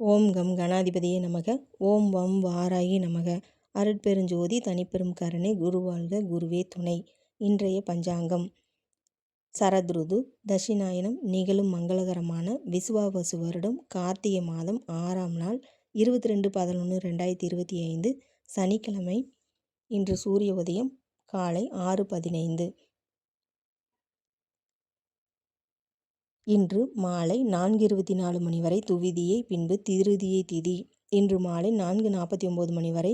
ஓம் come கணாதிபதியே நமக. ஓம் வம் வாராயி நமக. அருட்பெருஞ்சோதி தனிப்பெரும் கருணை குருவாழ்க குருவே துணை. இன்றைய பஞ்சாங்கம். சரத்ருது தட்சிணாயனம் நிகழும் மங்களகரமான விசுவாவசு வருடம் கார்த்திகை மாதம் ஆறாம் நாள் இருபத்தி ரெண்டு பதினொன்று ரெண்டாயிரத்தி இருபத்தி ஐந்து சனிக்கிழமை இன்று சூரிய உதயம் காலை ஆறு பதினைந்து. இன்று மாலை நான்கு இருபத்தி நாலு மணி வரை துவிதியை பின்பு திருதியை திதி. இன்று மாலை நான்கு நாற்பத்தி ஒம்பது மணி வரை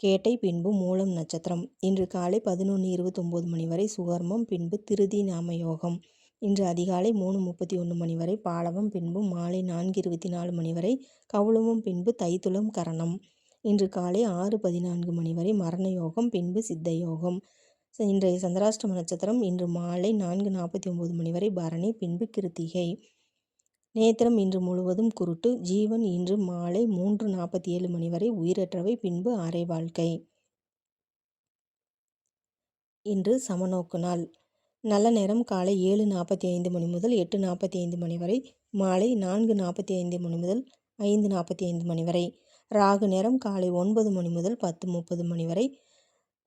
கேட்டை பின்பு மூலம் நட்சத்திரம். இன்று காலை பதினொன்று இருபத்தொம்போது மணி வரை சுகர்மம் பின்பு திருதி நாம யோகம் இன்று அதிகாலை மூணு முப்பத்தி ஒன்று மணி வரை பாலவம் பின்பு மாலை நான்கு இருபத்தி நாலு மணி வரை கவுளமும் பின்பு தைத்துளம் கரணம். இன்று காலை ஆறு பதினான்கு மணி வரை மரண யோகம் பின்பு சித்த யோகம் இன்றைய சந்திராஷ்டம நட்சத்திரம் இன்று மாலை நான்கு நாற்பத்தி ஒம்பது மணி வரை பரணி பின்பு கிருத்திகை. நேத்திரம் இன்று முழுவதும் குருட்டு ஜீவன் இன்று மாலை மூன்று நாற்பத்தி ஏழு மணி வரை உயிரற்றவை பின்பு அரை வாழ்க்கை. இன்று சமநோக்கு நாள். நல்ல நேரம் காலை ஏழு நாற்பத்தி ஐந்து மணி முதல் எட்டு நாற்பத்தி ஐந்து மணி வரை மாலை நான்கு நாற்பத்தி ஐந்து மணி முதல் ஐந்து நாற்பத்தி ஐந்து மணி வரை. ராகு நேரம் காலை ஒன்பது மணி முதல் பத்து முப்பது மணி வரை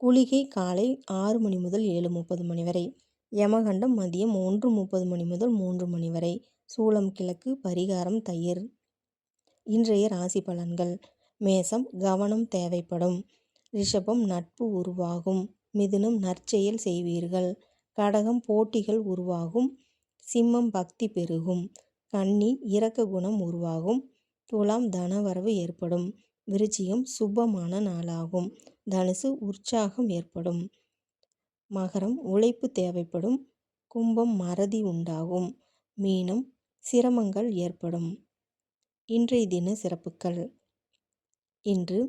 குளிகை காலை ஆறு மணி முதல் ஏழு முப்பது மணி வரை. யமகண்டம் மதியம் ஒன்று முப்பது மணி முதல் மூன்று மணி வரை. சூளம் கிழக்கு பரிகாரம் தயிர். இன்றைய ராசி பலன்கள். மேசம் கவனம் தேவைப்படும். ரிஷபம் நட்பு உருவாகும். மிதுனம் நற்செயல் செய்வீர்கள். கடகம் போட்டிகள் உருவாகும். சிம்மம் பக்தி பெருகும். கன்னி இரக்க குணம் உருவாகும். துலாம் தனவரவு ஏற்படும். விருச்சிகம் சுபமான நாளாகும். தனுசு உற்சாகம் ஏற்படும். மகரம் உழைப்பு தேவைப்படும். கும்பம் மறதி உண்டாகும். மீனம் சிரமங்கள் ஏற்படும். இன்றைய தின சிறப்புகள். இன்று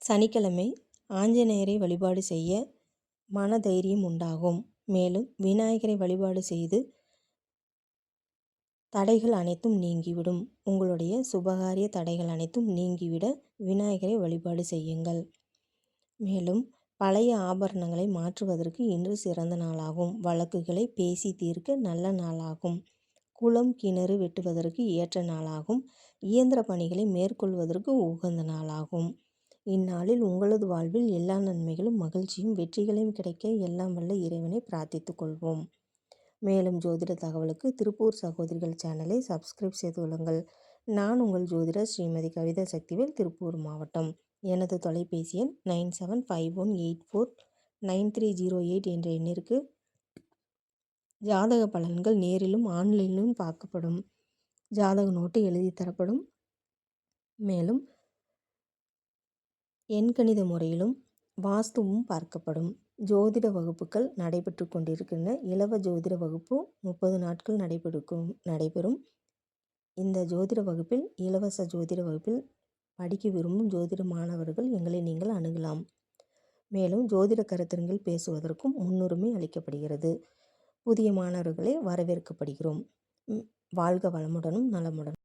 சனிக்கிழமை ஆஞ்சநேயரை வழிபாடு செய்ய மனதைரியம் உண்டாகும். மேலும் விநாயகரை வழிபாடு செய்து தடைகள் அனைத்தும் நீங்கிவிடும். உங்களுடைய சுபகாரிய தடைகள் அனைத்தும் நீங்கிவிட விநாயகரை வழிபாடு செய்யுங்கள். மேலும் பழைய ஆபரணங்களை மாற்றுவதற்கு இன்று சிறந்த நாளாகும். வழக்குகளை பேசி தீர்க்க நல்ல நாளாகும். குளம் கிணறு வெட்டுவதற்கு ஏற்ற நாளாகும். இயந்திர பணிகளை மேற்கொள்வதற்கு உகந்த நாளாகும். இந்நாளில் உங்களது வாழ்வில் எல்லா நன்மைகளும் மகிழ்ச்சியும் வெற்றிகளையும் கிடைக்க எல்லாம் வல்ல இறைவனை பிரார்த்தித்துக் கொள்வோம். மேலும் ஜோதிட தகவலுக்கு திருப்பூர் சகோதரிகள் சேனலை சப்ஸ்கிரைப் செய்து கொள்ளுங்கள். நான் உங்கள் ஜோதிடர் ஸ்ரீமதி கவிதா சக்திவேல் திருப்பூர் மாவட்டம். எனது தொலைபேசி எண் nine seven five one eight four nine three zero eight என்ற எண்ணிற்கு ஜாதக பலன்கள் நேரிலும் ஆன்லைனிலும் பார்க்கப்படும். ஜாதக நோட்டு எழுதி தரப்படும். மேலும் எண்கணித முறையிலும் வாஸ்துவும் பார்க்கப்படும். ஜோதிட வகுப்புகள் நடைபெற்று கொண்டிருக்கின்றன. இலவ ஜோதிட வகுப்பு முப்பது நாட்கள் நடைபெறுக்கும் நடைபெறும். இந்த ஜோதிட வகுப்பில் இலவச ஜோதிட வகுப்பில் படிக்க விரும்பும் ஜோதிட மாணவர்கள் எங்களை நீங்கள் அணுகலாம். மேலும் ஜோதிட கருத்தரங்கில் பேசுவதற்கும் முன்னுரிமை அளிக்கப்படுகிறது. புதிய மாணவர்களை வரவேற்கப்படுகிறோம். வாழ்க வளமுடனும் நலமுடனும்.